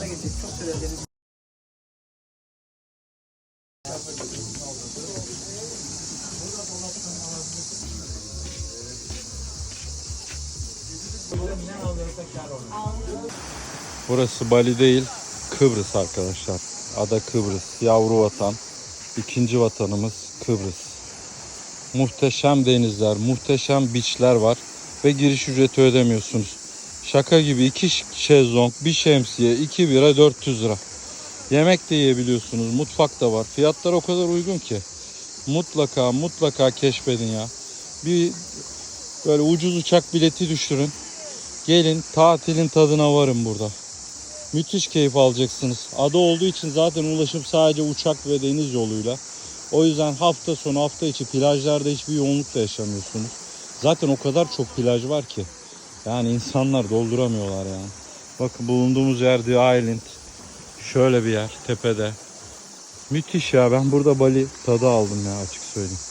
Neyse çok güzel deniz. Burası Bali değil, Kıbrıs arkadaşlar. Ada Kıbrıs, yavru vatan. İkinci vatanımız Kıbrıs. Muhteşem denizler, muhteşem beachler var ve giriş ücreti ödemiyorsunuz. Şaka gibi iki şezlong, bir şemsiye, iki bira 400 lira. Yemek de yiyebiliyorsunuz, mutfak da var. Fiyatlar o kadar uygun ki. Mutlaka mutlaka keşfedin ya. Bir böyle ucuz uçak bileti düşürün. Gelin tatilin tadına varın burada. Müthiş keyif alacaksınız. Ada olduğu için zaten ulaşım sadece uçak ve deniz yoluyla. O yüzden hafta sonu hafta içi plajlarda hiçbir yoğunluk da yaşamıyorsunuz. Zaten o kadar çok plaj var ki. Yani insanlar dolduramıyorlar yani. Bakın bulunduğumuz yer The Island. Şöyle bir yer tepede. Müthiş ya ben burada Bali tadı aldım ya açık söyleyeyim.